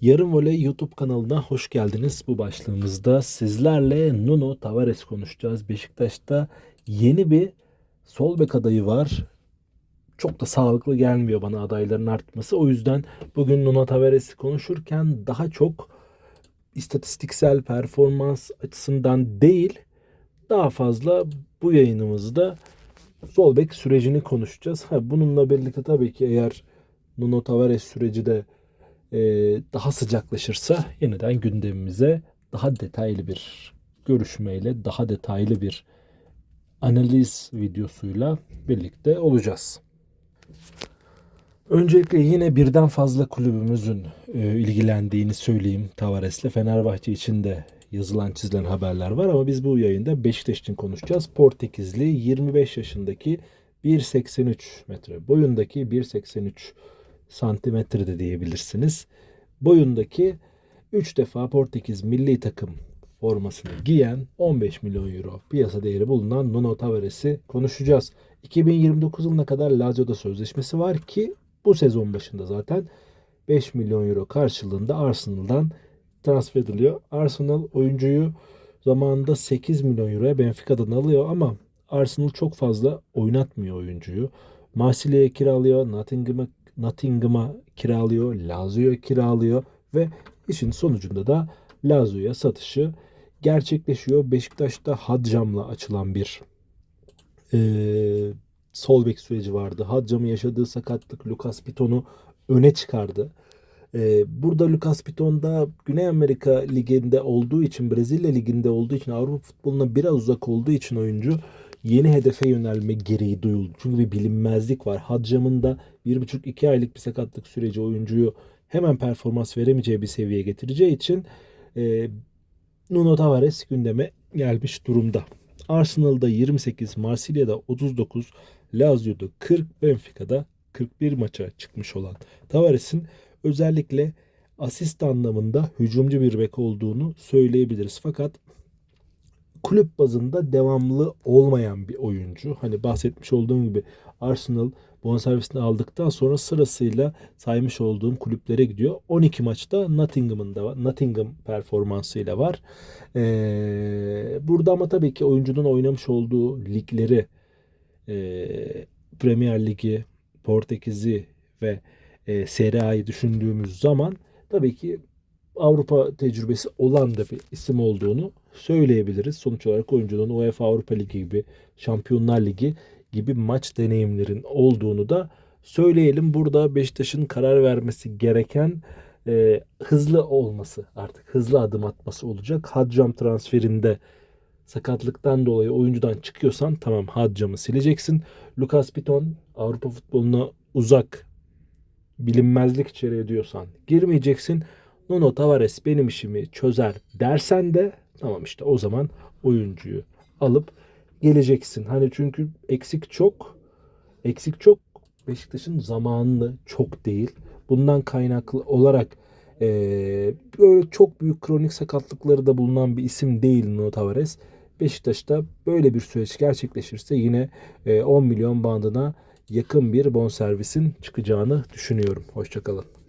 Yarım Voley YouTube kanalına hoş geldiniz. Bu başlığımızda sizlerle Nuno Tavares konuşacağız. Beşiktaş'ta yeni bir sol bek adayı var. Çok da sağlıklı gelmiyor bana adayların artması. O yüzden bugün Nuno Tavares'i konuşurken daha çok istatistiksel performans açısından değil, daha fazla bu yayınımızda sol bek sürecini konuşacağız. Ha, bununla birlikte tabii ki eğer Nuno Tavares süreci de daha sıcaklaşırsa yeniden gündemimize daha detaylı bir görüşmeyle, daha detaylı bir analiz videosuyla birlikte olacağız. Öncelikle yine birden fazla kulübümüzün e, ilgilendiğini söyleyeyim Tavares'le. Fenerbahçe için de yazılan çizilen haberler var ama biz bu yayında Beşiktaş için konuşacağız. Portekizli 25 yaşındaki 1.83 metre boyundaki 1.83 santimetre de diyebilirsiniz. Boyundaki 3 defa Portekiz milli takım formasını giyen 15 milyon euro piyasa değeri bulunan Nuno Tavares'i konuşacağız. 2029 yılına kadar Lazio'da sözleşmesi var ki bu sezon başında zaten 5 milyon euro karşılığında Arsenal'dan transfer ediliyor. Arsenal oyuncuyu zamanında 8 milyon euroya Benfica'dan alıyor ama Arsenal çok fazla oynatmıyor oyuncuyu. Marsilya'ya kiralıyor, Nottingham'a Nottingham'a kiralıyor, Lazio'ya kiralıyor ve işin sonucunda da Lazio'ya satışı gerçekleşiyor. Beşiktaş'ta Hadcam'la açılan bir e, sol bek süreci vardı. Hadcam'ın yaşadığı sakatlık Lucas Piton'u öne çıkardı. E, burada Lucas Piton da Güney Amerika Ligi'nde olduğu için, Brezilya Ligi'nde olduğu için, Avrupa futboluna biraz uzak olduğu için oyuncu yeni hedefe yönelme gereği duyuldu. Çünkü bir bilinmezlik var. Hadcam'ın da 1,5-2 aylık bir sakatlık süreci oyuncuyu hemen performans veremeyeceği bir seviyeye getireceği için e, Nuno Tavares gündeme gelmiş durumda. Arsenal'da 28, Marsilya'da 39, Lazio'da 40, Benfica'da 41 maça çıkmış olan Tavares'in özellikle asist anlamında hücumcu bir bek olduğunu söyleyebiliriz. Fakat kulüp bazında devamlı olmayan bir oyuncu. Hani bahsetmiş olduğum gibi Arsenal bonservisini aldıktan sonra sırasıyla saymış olduğum kulüplere gidiyor. 12 maçta Nottingham'ın da. Nottingham performansıyla var. Ee, burada ama tabii ki oyuncunun oynamış olduğu ligleri e, Premier Ligi, Portekiz'i ve e, Serie A'yı düşündüğümüz zaman tabii ki Avrupa tecrübesi olan da bir isim olduğunu söyleyebiliriz. Sonuç olarak oyuncunun UEFA Avrupa Ligi gibi, Şampiyonlar Ligi gibi maç deneyimlerin olduğunu da söyleyelim. Burada Beşiktaş'ın karar vermesi gereken e, hızlı olması artık hızlı adım atması olacak. Hadcam transferinde sakatlıktan dolayı oyuncudan çıkıyorsan tamam Hadcam'ı sileceksin. Lucas Piton Avrupa futboluna uzak bilinmezlik içeri ediyorsan girmeyeceksin. Nuno Tavares benim işimi çözer dersen de tamam işte o zaman oyuncuyu alıp geleceksin. Hani çünkü eksik çok. Eksik çok. Beşiktaş'ın zamanlı çok değil. Bundan kaynaklı olarak e, böyle çok büyük kronik sakatlıkları da bulunan bir isim değil Nuno Tavares. Beşiktaş'ta böyle bir süreç gerçekleşirse yine e, 10 milyon bandına yakın bir bonservisin çıkacağını düşünüyorum. Hoşçakalın.